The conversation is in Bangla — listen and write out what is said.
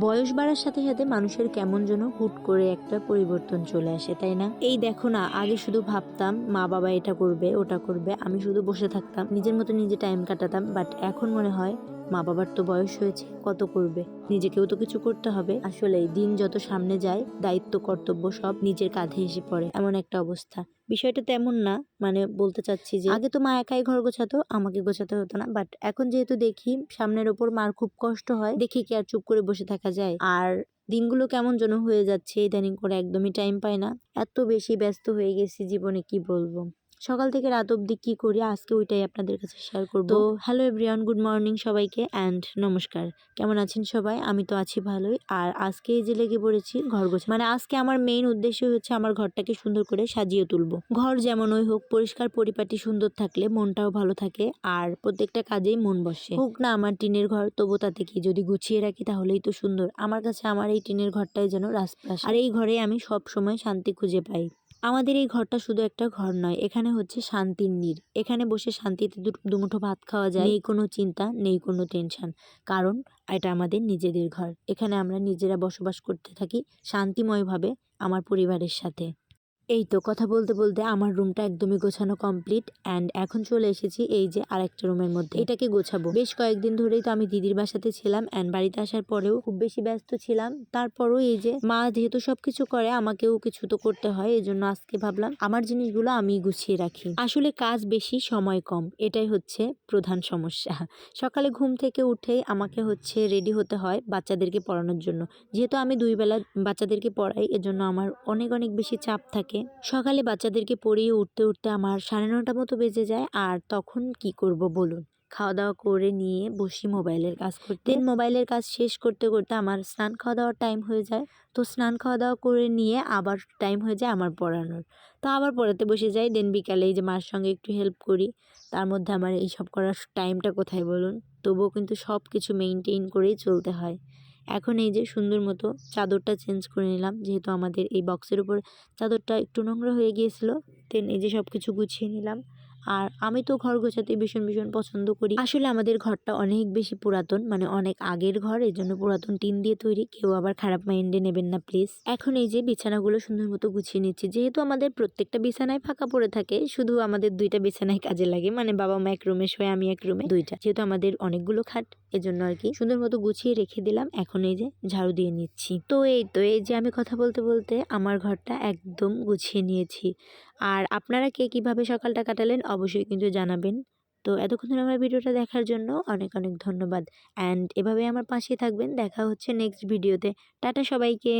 বয়স বাড়ার সাথে সাথে মানুষের কেমন যেন হুট করে একটা পরিবর্তন চলে আসে, তাই না? এই দেখো না, আগে শুধু ভাবতাম, মা বাবা এটা করবে, ওটা করবে, আমি শুধু বসে থাকতাম, নিজের মতো নিজে টাইম কাটাতাম বাট এখন মনে হয় মা বাবার তো বয়স হয়েছে, কত করবে? নিজেকেও তো কিছু করতে হবে। আসলে দিন যত সামনে যায়, দায়িত্ব, কর্তব্য সব নিজের কাঁধে এসে পড়ে। এমন একটা অবস্থা। বিষয়টা তেমন না মানে বলতে চাচ্ছি যে, আগে তো মা একাই ঘর গোছাতো, আমাকে গোছাতে হতো না। বাট এখন যেহেতু দেখি, সামনের ওপর মার খুব কষ্ট হয়, দেখি কি আর চুপ করে বসে থাকা যায়। আর দিনগুলো কেমন যেন হয়ে যাচ্ছে, ইদানিং করে একদমই টাইম পাই না। এত বেশি ব্যস্ত হয়ে গেছি জীবনে, কি বলব? সকাল থেকে রাত অবধি কি করি? আজকে ওইটাই আপনাদের কাছে শেয়ার করব। তো হ্যালো এভরিওয়ান গুড মর্নিং সবাইকে অ্যান্ড নমস্কার। কেমন আছেন সবাই? আমি তো আছি ভালোই। আর আজকে এই যে লেগে পড়েছি ঘর গোছ মানে আজকে আমার মেইন উদ্দেশ্য হচ্ছে আমার ঘরটাকে সুন্দর করে সাজিয়ে তুলবো। ঘর যেমন ওই হোক পরিষ্কার পরিপাটি সুন্দর থাকলে মনটাও ভালো থাকে আর প্রত্যেকটা কাজেই মন বসে। হোক না আমার টিনের ঘর তবু তাতে কি যদি গুছিয়ে রাখি তাহলেই তো সুন্দর। আমার কাছে আমার এই টিনের ঘরটাই যেন রাজপ্রাস আর এই ঘরে আমি সব সময় শান্তি খুঁজে পাই। আমাদের এই ঘরটা শুধু একটা ঘর নয়, এখানে হচ্ছে শান্তির নীর। এখানে বসে শান্তিতে দুমুঠো ভাত খাওয়া যায়। নেই কোনো চিন্তা, নেই কোনো টেনশন। কারণ এটা আমাদের নিজেদের ঘর। এখানে আমরা নিজেরা বসবাস করতে থাকি শান্তিময়ভাবে আমার পরিবারের সাথে। এই তো কথা বলতে বলতে আমার রুমটা একদমই গোছানো কমপ্লিট অ্যান্ড এখন চলে এসেছি এই যে আরেকটা রুমের মধ্যে। এটাকে গোছাবো। বেশ কয়েকদিন ধরেই তো আমি দিদির বাসাতে ছিলাম অ্যান্ড বাড়িতে আসার পরেও খুব বেশি ব্যস্ত ছিলাম। তারপরও এই যে মা যেহেতু সবকিছু করে, আমাকেও কিছু তো করতে হয় এই জন্য আজকে ভাবলাম আমার জিনিসগুলো আমি গুছিয়ে রাখি। আসলে কাজ বেশি, সময় কম, এটাই হচ্ছে প্রধান সমস্যা। সকালে ঘুম থেকে উঠেই আমাকে হচ্ছে রেডি হতে হয় বাচ্চাদেরকে পড়ানোর জন্য। যেহেতু আমি দুই বেলা বাচ্চাদেরকে পড়াই, এজন্য আমার অনেক অনেক বেশি চাপ থাকে। সকালে বাচ্চাদেরকে পড়িয়ে উঠতে উঠতে আমার সাড়ে নটা মতো বেজে যায়। আর তখন কি করব বলুন? খাওয়া দাওয়া করে নিয়ে বসি মোবাইলের কাজ করতে। দেন মোবাইলের কাজ শেষ করতে করতে আমার স্নান খাওয়া দাওয়ার টাইম হয়ে যায়। তো স্নান খাওয়া দাওয়া করে নিয়ে আবার টাইম হয়ে যায় আমার পড়ানোর। তো আবার পড়াতে বসে যাই। দেন বিকালে এই যে মার সঙ্গে একটু হেল্প করি। তার মধ্যে আমার এই সব করার টাইমটা কোথায় বলুন? তবুও কিন্তু সব কিছু মেনটেন করেই চলতে হয়। এখন এই যে সুন্দর মতো চাদরটা চেঞ্জ করে নিলাম, যেহেতু আমাদের এই বক্সের উপর চাদরটা একটু নোংরা হয়ে গিয়েছিল দেন এই যে সব কিছু গুছিয়ে নিলাম। আর আমি তো ঘর গোছাতে ভীষণ ভীষণ পছন্দ করি। আসলে আমাদের ঘরটা অনেক বেশি পুরাতন মানে অনেক আগের ঘর এই জন্য পুরাতন টিন দিয়ে তৈরি, কেউ আবার খারাপ মাইন্ডে নেবেন না প্লিজ এখন এই যে বিছানাগুলো সুন্দর মতো গুছিয়ে নিচ্ছি, যেহেতু আমাদের প্রত্যেকটা বিছানায় ফাঁকা পড়ে থাকে, শুধু আমাদের দুইটা বিছানায় কাজে লাগে মানে বাবা মা এক রুমে শোয় আমি এক রুমে দুইটা, যেহেতু আমাদের অনেকগুলো খাট। এজন্য আর কি সুন্দর মতো গুছিয়ে রেখে দিলাম। এখন এই যে ঝাড়ু দিয়ে নিচ্ছি। তো এই তো, এই যে আমি কথা বলতে বলতে আমার ঘরটা একদম গুছিয়ে নিয়েছি। আর আপনারা কে কীভাবে সকালটা কাটালেন অবশ্যই কিন্তু জানাবেন। তো এতক্ষণ ধরে আমার ভিডিওটা দেখার জন্য অনেক অনেক ধন্যবাদ। অ্যান্ড এভাবে আমার পাশে থাকবেন। দেখা হচ্ছে নেক্সট ভিডিওতে। টাটা সবাইকে।